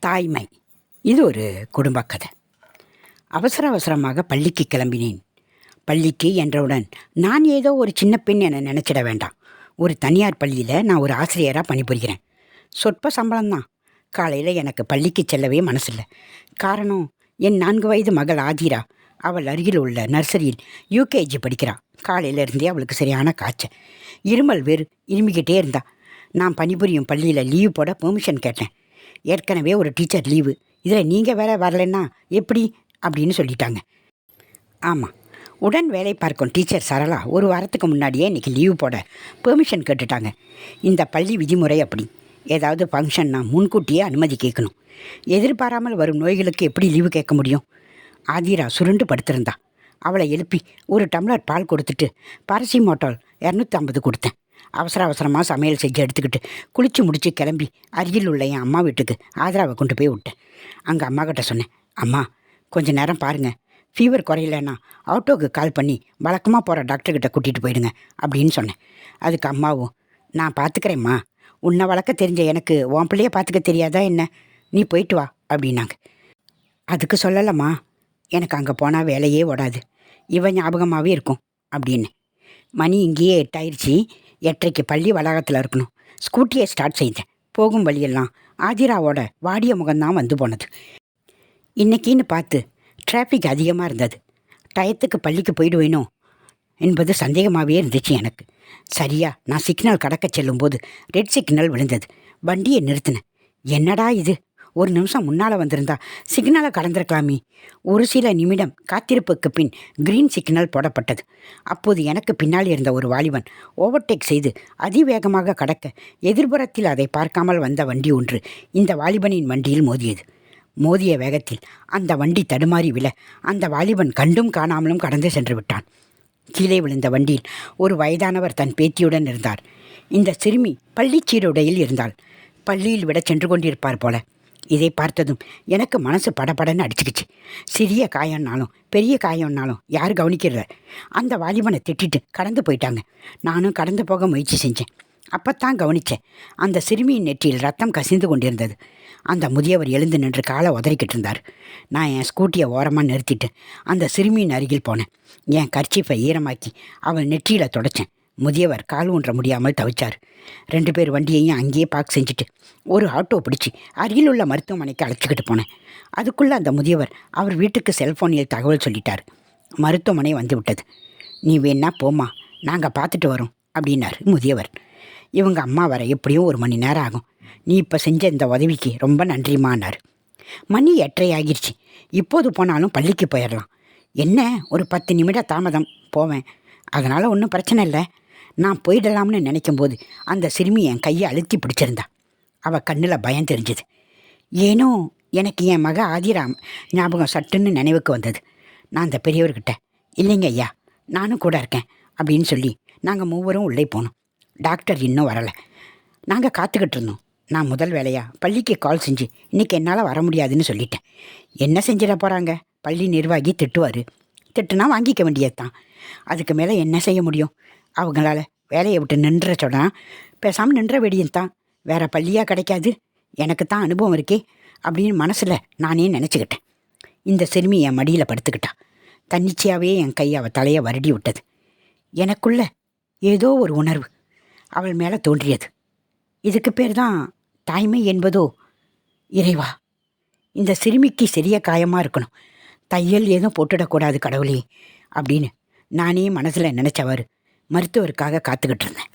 தாய்மை. இது ஒரு குடும்ப கதை. அவசர அவசரமாக பள்ளிக்கு கிளம்பினேன். பள்ளிக்கு என்றவுடன் நான் ஏதோ ஒரு சின்ன பெண் என நினச்சிட வேண்டாம். ஒரு தனியார் பள்ளியில் நான் ஒரு ஆசிரியராக பணிபுரிகிறேன். சொற்ப சம்பளம்தான். காலையில் எனக்கு பள்ளிக்கு செல்லவே மனசில்லை. காரணம் என் நான்கு வயது மகள் ஆதிரா. அவள் அருகில் உள்ள நர்சரியில் யூகேஜி படிக்கிறாள் காலையிலேருந்தே அவளுக்கு சரியான காய்ச்சல். இருமல் வேறு இருமிக்கிட்டே இருந்தா. நான் பணிபுரியும் பள்ளியில் லீவ் போட பெர்மிஷன் கேட்டேன். ஏற்கனவே ஒரு டீச்சர் லீவு. இதில் நீங்கள் வேற வரலைன்னா எப்படி? அப்படின்னு சொல்லிட்டாங்க. ஆமாம் உடன் வேலை பார்க்கும் டீச்சர் சரளா ஒரு வாரத்துக்கு முன்னாடியே இன்றைக்கி லீவு போட பெர்மிஷன் கேட்டுட்டாங்க. இந்த பள்ளி விதிமுறை அப்படி. ஏதாவது ஃபங்க்ஷன்னா முன்கூட்டியே அனுமதி கேட்கணும். எதிர்பாராமல் வரும் நோய்களுக்கு எப்படி லீவு கேட்க முடியும்? ஆதிரா சுருண்டு படுத்திருந்தா. அவளை எழுப்பி ஒரு டம்ளர் பால் கொடுத்துட்டு பாரசிமோட்டால் இரநூத்தி ஐம்பது கொடுத்தேன். அவசர அவசரமாக சமையல் செஞ்சு எடுத்துக்கிட்டு குளித்து முடித்து கிளம்பி அருகில் உள்ள என் அம்மா வீட்டுக்கு ஆதராவை கொண்டு போய் விட்டேன். அங்கே அம்மா கிட்ட சொன்னேன் அம்மா கொஞ்சம் நேரம் பாருங்கள் ஃபீவர் குறையலன்னா ஆட்டோவுக்கு கால் பண்ணி வழக்கமாக போகிற டாக்டர்கிட்ட கூட்டிகிட்டு போயிடுங்க அப்படின்னு சொன்னேன். அதுக்கு அம்மாவும் நான் பார்த்துக்கிறேம்மா உன்னை வளர்க்க தெரிஞ்ச எனக்கு உன் பிள்ளைய பார்த்துக்க தெரியாதா என்ன? நீ போயிட்டு வா அப்படின்னாங்க. அதுக்கு சொல்லலம்மா. எனக்கு அங்கே போனால் வேலையே ஓடாது. இவன் ஞாபகமாகவே இருக்கும் அப்படின்னு மணி இங்கேயே எட்டாயிருச்சு. எட்டரைக்கு பள்ளி வளாகத்தில் இருக்கணும். ஸ்கூட்டியை ஸ்டார்ட் செய்தேன். போகும் வழியெல்லாம் ஆதிராவோட வாடிய முகம்தான் வந்து போனது. இன்னைக்கின்னு பார்த்து டிராஃபிக் அதிகமாக இருந்தது. டயத்துக்கு பள்ளிக்கு போயிடுவேனோ என்பது சந்தேகமாகவே இருந்துச்சு எனக்கு. சரியா நான் சிக்னல் கடக்க செல்லும்போது ரெட் சிக்னல் விழுந்தது. வண்டியை நிறுத்தினேன். என்னடா இது? ஒரு நிமிஷம் முன்னால் வந்திருந்தா சிக்னலை கடந்திருக்கலாமே. ஒரு சில நிமிடம் காத்திருப்புக்கு பின் கிரீன் சிக்னல் போடப்பட்டது. அப்போது எனக்கு பின்னால் இருந்த ஒரு வாலிபன் ஓவர்டேக் செய்து அதிவேகமாக கடக்க எதிர்புறத்தில் அதை பார்க்காமல் வந்த வண்டி ஒன்று இந்த வாலிபனின் வண்டியில் மோதியது. மோதிய வேகத்தில் அந்த வண்டி தடுமாறி விழ அந்த வாலிபன் கண்டும் காணாமலும் கடந்து சென்று விட்டான். கீழே விழுந்த வண்டியில் ஒரு வயதானவர் தன் பேத்தியுடன் இருந்தார். இந்த சிறுமி பள்ளிச்சீருடையில் இருந்தாள். பள்ளியில் விட சென்று கொண்டிருப்பார் போல. இதை பார்த்ததும் எனக்கு மனசு படபடன்னு அடிச்சுக்கிச்சு. சிறிய காயம்னாலும் பெரிய காயம்னாலும் யார் கவனிக்கிறத? அந்த வாலிபனை திட்டிட்டு கடந்து போயிட்டாங்க. நானும் கடந்து போக முயற்சி செஞ்சேன். அப்பத்தான் கவனித்தேன் அந்த சிறுமியின் நெற்றியில் ரத்தம் கசிந்து கொண்டிருந்தது. அந்த முதியவர் எழுந்து நின்று காலை உதறிக்கிட்டு இருந்தார். நான் என் ஸ்கூட்டியை ஓரமாக நிறுத்திட்டு அந்த சிறுமியின் அருகில் போனேன். என் கர்ச்சீஃபை ஈரமாக்கி அவள் நெற்றியில் தொடச்சேன். முதியவர் கால் ஊன்ற முடியாமல் தவிச்சார். ரெண்டு பேர் வண்டியையும் அங்கேயே பார்க் செஞ்சுட்டு ஒரு ஆட்டோ பிடிச்சி அருகில் உள்ள மருத்துவமனைக்கு அழைச்சிக்கிட்டு போனேன். அதுக்குள்ளே அந்த முதியவர் அவர் வீட்டுக்கு செல்ஃபோனில் தகவல் சொல்லிட்டார். மருத்துவமனை வந்து விட்டது. நீ வேணா போமா நாங்கள் பார்த்துட்டு வரோம் அப்படின்னார் முதியவர். இவங்க அம்மா வர எப்படியும் ஒரு மணி நேரம் ஆகும். நீ இப்போ செஞ்ச இந்த உதவிக்கு ரொம்ப நன்றிமானார் மணி எட்டரை ஆகிருச்சு இப்போது போனாலும் பள்ளிக்கு போயிடலாம் என்ன ஒரு பத்து நிமிடம் தாமதம் போவேன். அதனால் ஒன்றும் பிரச்சனை இல்லை. நான் போயிடலாம்னு நினைக்கும் போது அந்த சிறுமி என் கையை அழுத்தி பிடிச்சிருந்தா. அவள் கண்ணில் பயம் தெரிஞ்சுது. ஏனோ எனக்கு என் மக ஆதிராம் ஞாபகம் சட்டுன்னு நினைவுக்கு வந்தது. நான் அந்த பெரியவர்கிட்ட இல்லைங்க ஐயா நானும் கூட இருக்கேன் அப்படின்னு சொல்லி நாங்கள் மூவரும் உள்ளே போனோம். டாக்டர் இன்னும் வரலை. நாங்கள் காத்துக்கிட்டு இருந்தோம். நான் முதல் வேலையா பள்ளிக்கு கால் செஞ்சு இன்றைக்கி என்னால் வர முடியாதுன்னு சொல்லிட்டேன். என்ன செஞ்சிட போகிறாங்க பள்ளி நிர்வாகி திட்டுவார். திட்டுனா வாங்கிக்க வேண்டியது தான் அதுக்கு மேலே என்ன செய்ய முடியும்? அவங்களால வேலையை விட்டு நின்ற சொன்னால் பேசாமல் நின்ற வெடியும் தான். வேற பள்ளியாக கிடைக்காது. எனக்கு தான் அனுபவம் இருக்கே அப்படின்னு மனசில் நானே நினச்சிக்கிட்டேன். இந்த சிறுமி என் மடியில் படுத்துக்கிட்டா. தன்னிச்சையாகவே என் கை அவள் தலையை வருடி விட்டது. எனக்குள்ள ஏதோ ஒரு உணர்வு அவள் மேலே தோன்றியது. இதுக்கு பேர் தான் தாய்மை என்பதோ? இறைவா. இந்த சிறுமிக்கு சிறிய காயமாக இருக்கணும். தையல் ஏதும் போட்டுடக்கூடாது கடவுளே அப்படின்னு நானே மனசில் நினச்சவாறு மருத்துவருக்காக காத்துக்கிட்டு இருந்தேன்.